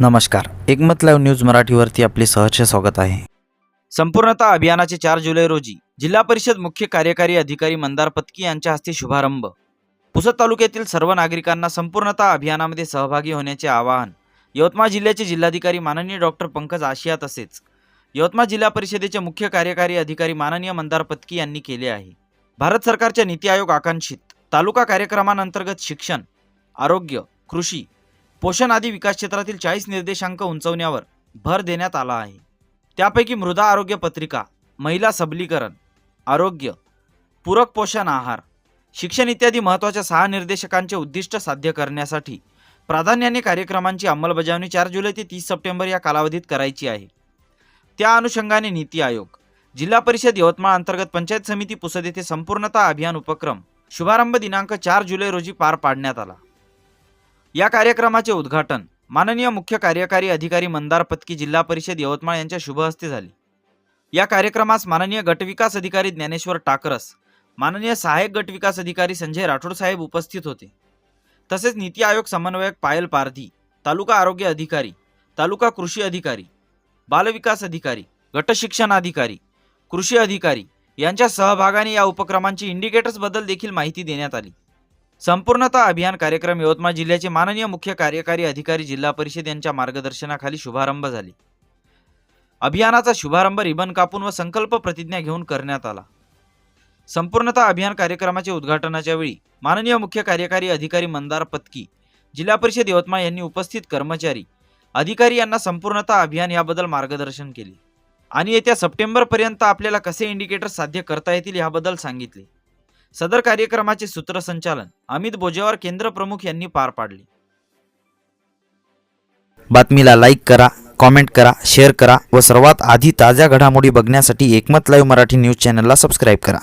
नमस्कार. एकमत live news मराठीवरती आपले सहर्ष स्वागत आहे. संपूर्णता अभियानाचे चार जुलै रोजी जिल्हा परिषद मुख्य कार्यकारी अधिकारी मंदार पत्की यांच्या हस्ते शुभारंभ. पुसद तालुक्यातील सर्व नागरिकांना संपूर्णता अभियानामध्ये सहभागी होण्याचे आवाहन यवतमाळ जिल्ह्याचे जिल्हाधिकारी माननीय डॉक्टर पंकज आशिया तसेच यवतमाळ जिल्हा परिषदेचे मुख्य कार्यकारी अधिकारी माननीय मंदार पत्की यांनी केले आहे. भारत सरकारच्या नीती आयोग आकांक्षित. तालुका कार्यक्रमांतर्गत शिक्षण आरोग्य कृषी पोषण आदी विकास क्षेत्रातील चाळीस निर्देशांक उंचवण्यावर भर देण्यात आला आहे. त्यापैकी मृदा आरोग्य पत्रिका महिला सबलीकरण आरोग्य पूरक पोषण आहार शिक्षण इत्यादी महत्त्वाच्या सहा निर्देशकांचे उद्दिष्ट साध्य करण्यासाठी प्राधान्याने कार्यक्रमांची अंमलबजावणी चार जुलै ते तीस सप्टेंबर या कालावधीत करायची आहे. त्या अनुषंगाने नीती आयोग जिल्हा परिषद यवतमाळ अंतर्गत पंचायत समिती पुसद येथे संपूर्णता अभियान उपक्रम शुभारंभ दिनांक चार जुलै रोजी पार पाडण्यात आला. या कार्यक्रमाचे उद्घाटन माननीय मुख्य कार्यकारी अधिकारी मंदार पत्की जिल्हा परिषद यवतमाळ यांच्या शुभ हस्ते झाले. या कार्यक्रमास माननीय गटविकास अधिकारी ज्ञानेश्वर टाकरस माननीय सहाय्यक गटविकास अधिकारी संजय राठोड साहेब उपस्थित होते. तसेच नीती आयोग समन्वयक पायल पारधी तालुका आरोग्य अधिकारी तालुका कृषी अधिकारी बालविकास अधिकारी गटशिक्षण अधिकारी कृषी अधिकारी यांच्या सहभागाने या उपक्रमांची इंडिकेटर्सबद्दल देखील माहिती देण्यात आली. संपूर्णता अभियान कार्यक्रम यवतमाळ जिल्ह्याचे माननीय मुख्य कार्यकारी अधिकारी जिल्हा परिषद यांच्या मार्गदर्शनाखाली शुभारंभ झाले. अभियानाचा शुभारंभ रिबन कापून व संकल्प प्रतिज्ञा घेऊन करण्यात आला. संपूर्णता अभियान कार्यक्रमाचे उद्घाटनाच्या वेळी माननीय मुख्य कार्यकारी अधिकारी मंदार पत्की जिल्हा परिषद यवतमाळ यांनी उपस्थित कर्मचारी अधिकारी यांना संपूर्णता अभियान याबद्दल मार्गदर्शन केले आणि येत्या सप्टेंबरपर्यंत आपल्याला कसे इंडिकेटर साध्य करता येतील याबद्दल सांगितले. सदर कार्यक्रमाचे सूत्रसंचालन अमित बोजेवार केंद्र प्रमुख यांनी पार पाडले. बातमीला लाईक करा कॉमेंट करा शेअर करा व सर्वात आधी ताज्या घडामोडी बघण्यासाठी एकमत लाईव्ह मराठी न्यूज चॅनलला सबस्क्राईब करा.